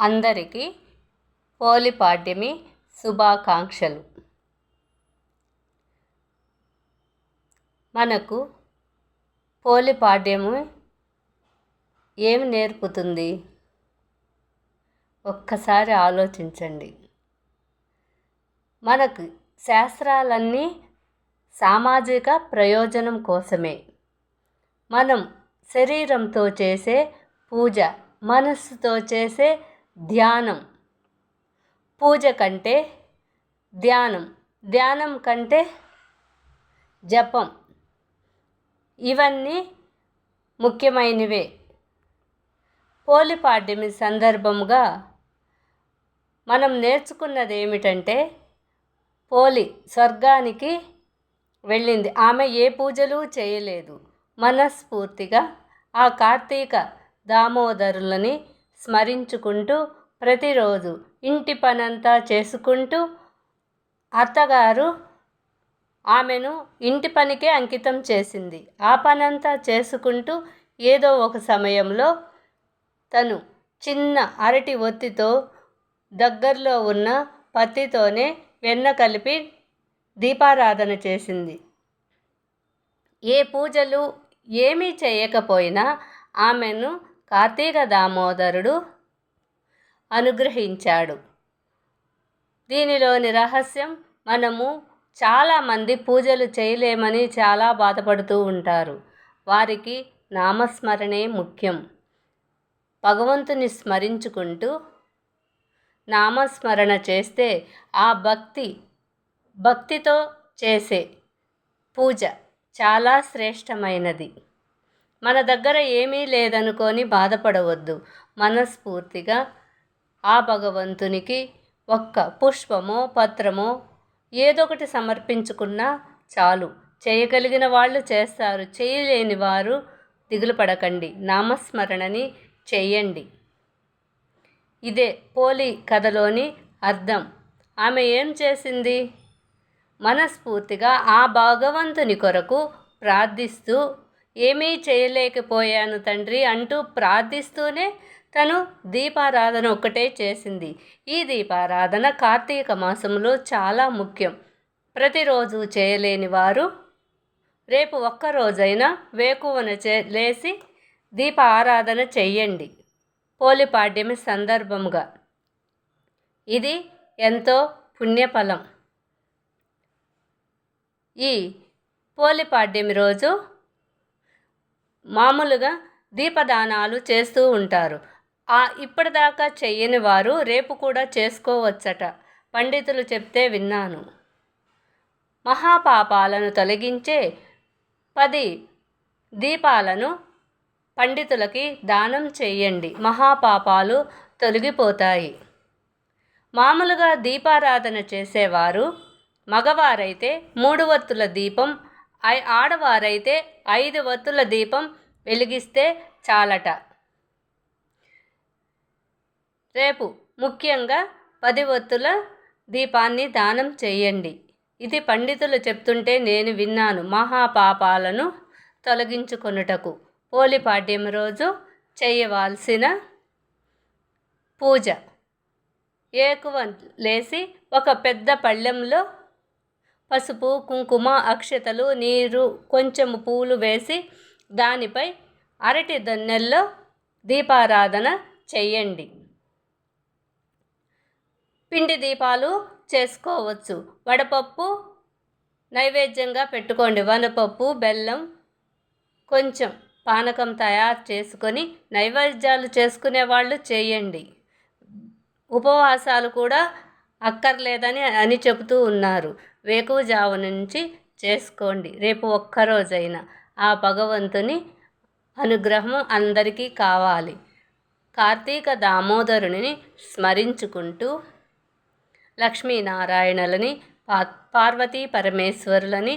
అందరికీ హోలీపాడ్యమి శుభాకాంక్షలు. మనకు హోలీపాడ్యమి ఏమి నేర్పుతుంది? ఒక్కసారి ఆలోచించండి. మనకు శాస్త్రాలన్నీ సామాజిక ప్రయోజనం కోసమే. మనం శరీరంతో చేసే పూజ మనస్సుతో చేసే ధ్యానం. పూజ కంటే ధ్యానం. ధ్యానం కంటే జపం. ఇవన్నీ ముఖ్యమైనవే. పోలిపాడ్యమి సందర్భంగా మనం నేర్చుకున్నది ఏమిటంటే పోలి స్వర్గానికి వెళ్ళింది. ఆమె ఏ పూజలు చేయలేదు. మనస్ఫూర్తిగా ఆ కార్తీక దామోదరులని స్మరించుకుంటూ ప్రతిరోజు ఇంటి పనంతా చేసుకుంటూ అత్తగారు ఆమెను ఇంటి పనికే అంకితం చేసింది. ఆ పనంతా చేసుకుంటూ ఏదో ఒక సమయంలో తను చిన్న అరటి ఒత్తితో దగ్గరలో ఉన్న పత్తితోనే వెన్న కలిపి దీపారాధన చేసింది. ఏ పూజలు ఏమీ చేయకపోయినా ఆమెను కార్తీక దామోదరుడు అనుగ్రహించాడు. దీనిలోని రహస్యం మనము చాలామంది పూజలు చేయలేమని చాలా బాధపడుతూ ఉంటారు. వారికి నామస్మరణే ముఖ్యం. భగవంతుని స్మరించుకుంటూ నామస్మరణ చేస్తే ఆ భక్తి భక్తితో చేసే పూజ చాలా శ్రేష్టమైనది. మన దగ్గర ఏమీ లేదనుకొని బాధపడవద్దు. మనస్ఫూర్తిగా ఆ భగవంతునికి ఒక్క పుష్పమో పత్రమో ఏదో ఒకటి సమర్పించుకున్నా చాలు. చేయగలిగిన వాళ్ళు చేస్తారు. చేయలేని వారు దిగులు పడకండి. నామస్మరణని చెయ్యండి ఇదే పోలి కథలోని అర్థం. ఆమె ఏం చేసింది? మనస్ఫూర్తిగా ఆ భగవంతుని కొరకు ప్రార్థిస్తూ ఏమీ చేయలేకపోయాను తండ్రి అంటూ ప్రార్థిస్తూనే తను దీపారాధన ఒక్కటే చేసింది. ఈ దీపారాధన కార్తీక మాసంలో చాలా ముఖ్యం. ప్రతిరోజు చేయలేని వారు రేపు ఒక్కరోజైనా వేకువన చే లేచి దీప ఆరాధన చెయ్యండి. పోలిపాడ్యమి సందర్భముగా. ఇది ఎంతో పుణ్యఫలం. ఈ పోలిపాడ్యమి రోజు మామూలుగా దీపదానాలు చేస్తూ ఉంటారు. ఆ ఇప్పటిదాకా చెయ్యని వారు రేపు కూడా చేసుకోవచ్చట. పండితులు చెప్తే విన్నాను. మహాపాపాలను తొలగించే పది దీపాలను పండితులకి దానం చేయండి. మహాపాపాలు తొలగిపోతాయి. మామూలుగా దీపారాధన చేసేవారు మగవారైతే మూడు వత్తుల దీపం ఆడవారైతే ఐదు వత్తుల దీపం వెలిగిస్తే చాలట. రేపు ముఖ్యంగా పది వత్తుల దీపాన్ని దానం చేయండి. ఇది పండితులు చెప్తుంటే నేను విన్నాను. మహాపాపాలను తొలగించుకొనుటకు పోలిపాడ్యం రోజు చేయవలసిన పూజ. ఏకువ లేసి ఒక పెద్ద పళ్ళెంలో పసుపు కుంకుమ అక్షతలు నీరు కొంచెం పూలు వేసి దానిపై అరటి దొన్నెల్లో దీపారాధన చెయ్యండి పిండి దీపాలు చేసుకోవచ్చు. వడపప్పు నైవేద్యంగా పెట్టుకోండి. వనపప్పు బెల్లం కొంచెం పానకం తయారు చేసుకొని నైవేద్యాలు చేసుకునే వాళ్ళు చేయండి. ఉపవాసాలు కూడా అక్కర్లేదని అని చెబుతూ ఉన్నారు. వేకువజాము నుంచి చేసుకోండి. రేపు ఒక్కరోజైనా ఆ భగవంతుని అనుగ్రహం అందరికీ కావాలి. కార్తీక దామోదరుని స్మరించుకుంటూ లక్ష్మీనారాయణలని పార్వతీ పరమేశ్వరులని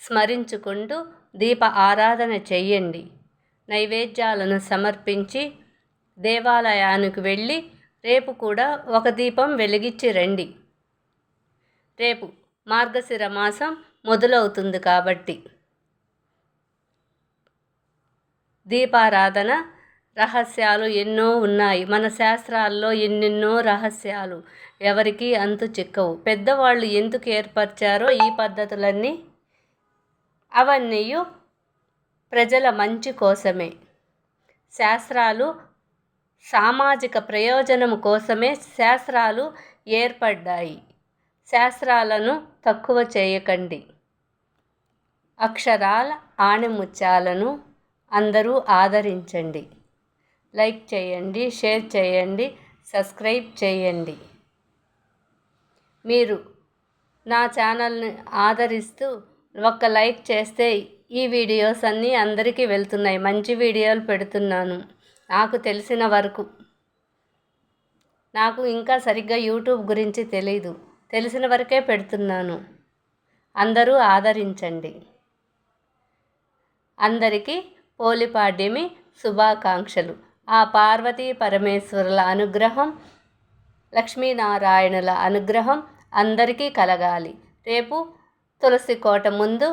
స్మరించుకుంటూ దీప ఆరాధన చెయ్యండి నైవేద్యాలను సమర్పించి దేవాలయానికి వెళ్ళి రేపు కూడా ఒక దీపం వెలిగించి రండి. రేపు మార్గశిర మాసం మొదలవుతుంది కాబట్టి దీపారాధన రహస్యాలు ఎన్నో ఉన్నాయి. మన శాస్త్రాల్లో ఎన్నెన్నో రహస్యాలు ఎవరికి అంతు చిక్కవు. పెద్దవాళ్ళు ఎందుకు ఏర్పరిచారో ఈ పద్ధతులన్నీ అవన్నీ ప్రజల మంచి కోసమే. శాస్త్రాలు సామాజిక ప్రయోజనం కోసమే శాస్త్రాలు ఏర్పడ్డాయి. శాస్త్రాలను తక్కువ చేయకండి. అక్షరాల ఆణిముత్యాలను అందరూ ఆదరించండి. లైక్ చేయండి షేర్ చేయండి సబ్స్క్రైబ్ చేయండి. మీరు నా ఛానల్ని ఆదరిస్తూ ఒక్క లైక్ చేస్తే ఈ వీడియోస్ అన్నీ అందరికీ వెళ్తున్నాయి. మంచి వీడియోలు పెడుతున్నాను. నాకు తెలిసిన వరకు. నాకు ఇంకా సరిగ్గా యూట్యూబ్ గురించి తెలీదు. తెలిసిన వరకే పెడుతున్నాను. అందరూ ఆదరించండి. అందరికీ పోలిపాడ్యమి శుభాకాంక్షలు. ఆ పార్వతీ పరమేశ్వరుల అనుగ్రహం లక్ష్మీనారాయణుల అనుగ్రహం అందరికీ కలగాలి. రేపు తులసి కోట ముందు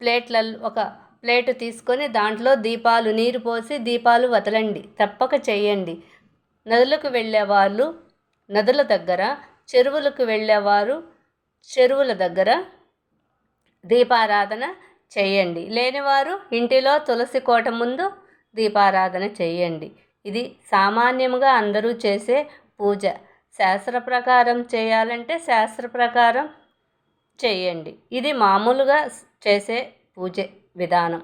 ప్లేట్లలో ఒక ప్లేటు తీసుకొని దాంట్లో దీపాలు నీరు పోసి దీపాలు వదలండి. తప్పక చేయండి. నదులకు వెళ్ళే వాళ్ళు నదుల దగ్గర చెరువులకు వెళ్ళేవారు చెరువుల దగ్గర దీపారాధన చేయండి. లేనివారు ఇంటిలో తులసి కోట ముందు దీపారాధన చేయండి. ఇది సామాన్యముగా అందరూ చేసే పూజ. శాస్త్ర ప్రకారం చేయాలంటే శాస్త్ర ప్రకారం చేయండి. ఇది మామూలుగా చేసే పూజ విధానం.